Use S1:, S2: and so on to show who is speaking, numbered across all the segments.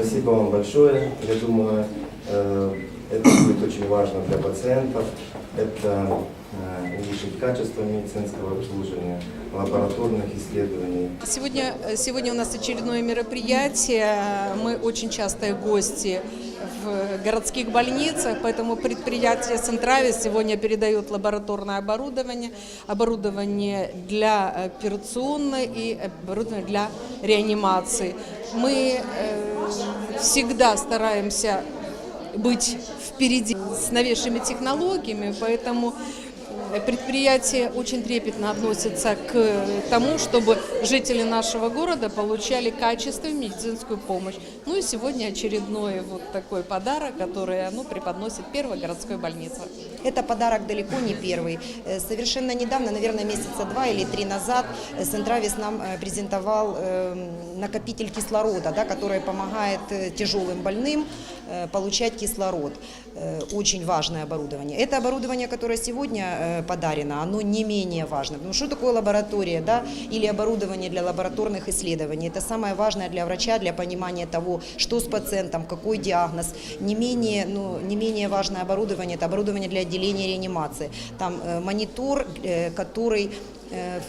S1: Спасибо вам большое. Я думаю, э, это будет очень важно для пациентов. Это э, улучшит качество медицинского обслуживания, лабораторных исследований.
S2: Сегодня, сегодня у нас очередное мероприятие. Мы очень частые гости в городских больницах, поэтому предприятие Центравис сегодня передает лабораторное оборудование, оборудование для операционной и оборудование для реанимации. Мы э, всегда стараемся быть впереди с новейшими технологиями, поэтому предприятие очень трепетно относится к тому, чтобы жители нашего города получали качественную медицинскую помощь. Ну и сегодня очередной вот такой подарок, который оно преподносит первой городской больнице.
S3: Это подарок далеко не первый. Э, Совершенно недавно, наверное, месяца два или три назад, э, Центравис нам э, презентовал э, накопитель кислорода, да, который помогает э, тяжелым больным э, получать кислород. Э, Очень важное оборудование. Это оборудование, которое сегодня э, подарено, оно не менее важно. Потому что такое лаборатория да, или оборудование для лабораторных исследований? Это самое важное для врача, для понимания того, что с пациентом, какой диагноз. Не менее, ну, не менее важное оборудование – это оборудование для отделения реанимации. Там э, монитор, э, который э,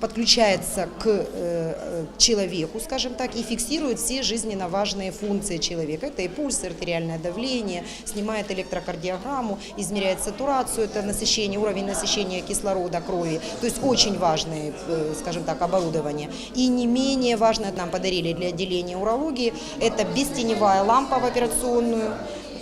S3: подключается к э, э, человеку, скажем так, и фиксирует все жизненно важные функции человека. Это и пульс, и артериальное давление, снимает электрокардиограмму, измеряет сатурацию, это насыщение, уровень насыщения кислорода крови. То есть очень важное, э, скажем так, оборудование. И не менее важное нам подарили для отделения урологии, это бестеневая лампа в операционную,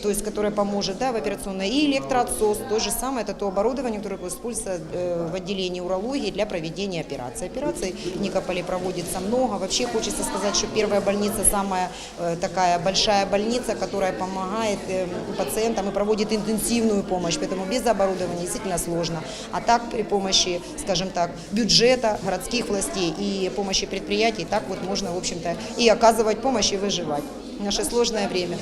S3: то есть которая поможет да, в операционной, и электроотсос, то же самое, это то оборудование, которое используется э, в отделении урологии для проведения операций. Операций в Никополе проводится много. Вообще хочется сказать, что первая больница самая э, такая большая больница, которая помогает э, пациентам и проводит интенсивную помощь, поэтому без оборудования действительно сложно. А так при помощи, скажем так, бюджета городских властей и помощи предприятий, так вот можно, в общем-то, и оказывать помощь, и выживать наше сложное время.